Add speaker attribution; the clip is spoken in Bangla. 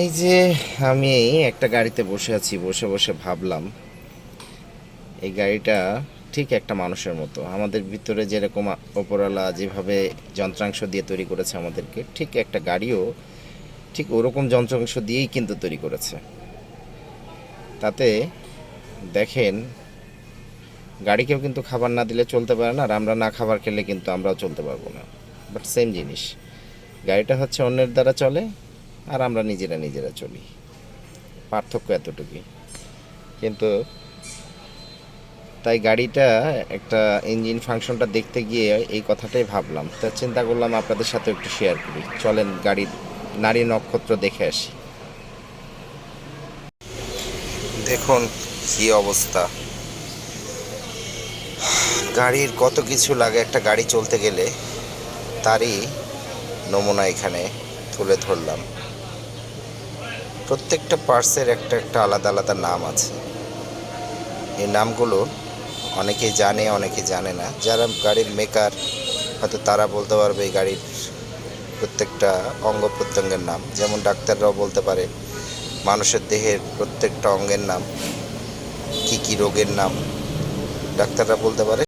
Speaker 1: এই যে আমি একটা গাড়িতে বসে আছি, বসে বসে ভাবলাম, এই গাড়িটা ঠিক একটা মানুষের মতো। আমাদের ভিতরে যেরকম ওপরওয়ালা যেভাবে যন্ত্রাংশ দিয়ে তৈরি করেছে আমাদেরকে, ঠিক একটা গাড়িও ঠিক ওরকম যন্ত্রাংশ দিয়েই কিন্তু তৈরি করেছে। তাতে দেখেন, গাড়িকেও কিন্তু খাবার না দিলে চলতে পারে না, আর আমরা না খাবার খেলে কিন্তু আমরাও চলতে পারব না। বাট সেম জিনিস, গাড়িটা হচ্ছে অন্যের দ্বারা চলে আর আমরা নিজেরা নিজেরা চলি। পার্থক্য এতটুকুই। কিন্তু তাই গাড়িটা, একটা ইঞ্জিন ফাংশনটা দেখতে গিয়ে এই কথাটাই ভাবলাম। তা চিন্তা করলাম আপনাদের সাথে একটু শেয়ার করি। চলেন গাড়ির নারী নক্ষত্র দেখে আসি। দেখুন কি অবস্থা। গাড়ির কত কিছু লাগে, একটা গাড়ি চলতে গেলে তারই নমুনা এখানে তুলে ধরলাম। প্রত্যেকটা পার্টসের একটা একটা আলাদা আলাদা নাম আছে। এই নামগুলো অনেকেই জানে অনেকে জানে না। যারা গাড়ির মেকার হয়তো তারা বলতে পারবে এই গাড়ির প্রত্যেকটা অঙ্গ প্রত্যঙ্গের নাম। যেমন ডাক্তাররাও বলতে পারে, মানুষের দেহের প্রত্যেকটা অঙ্গের নাম, কি কি রোগের নাম, ডাক্তাররা বলতে পারে।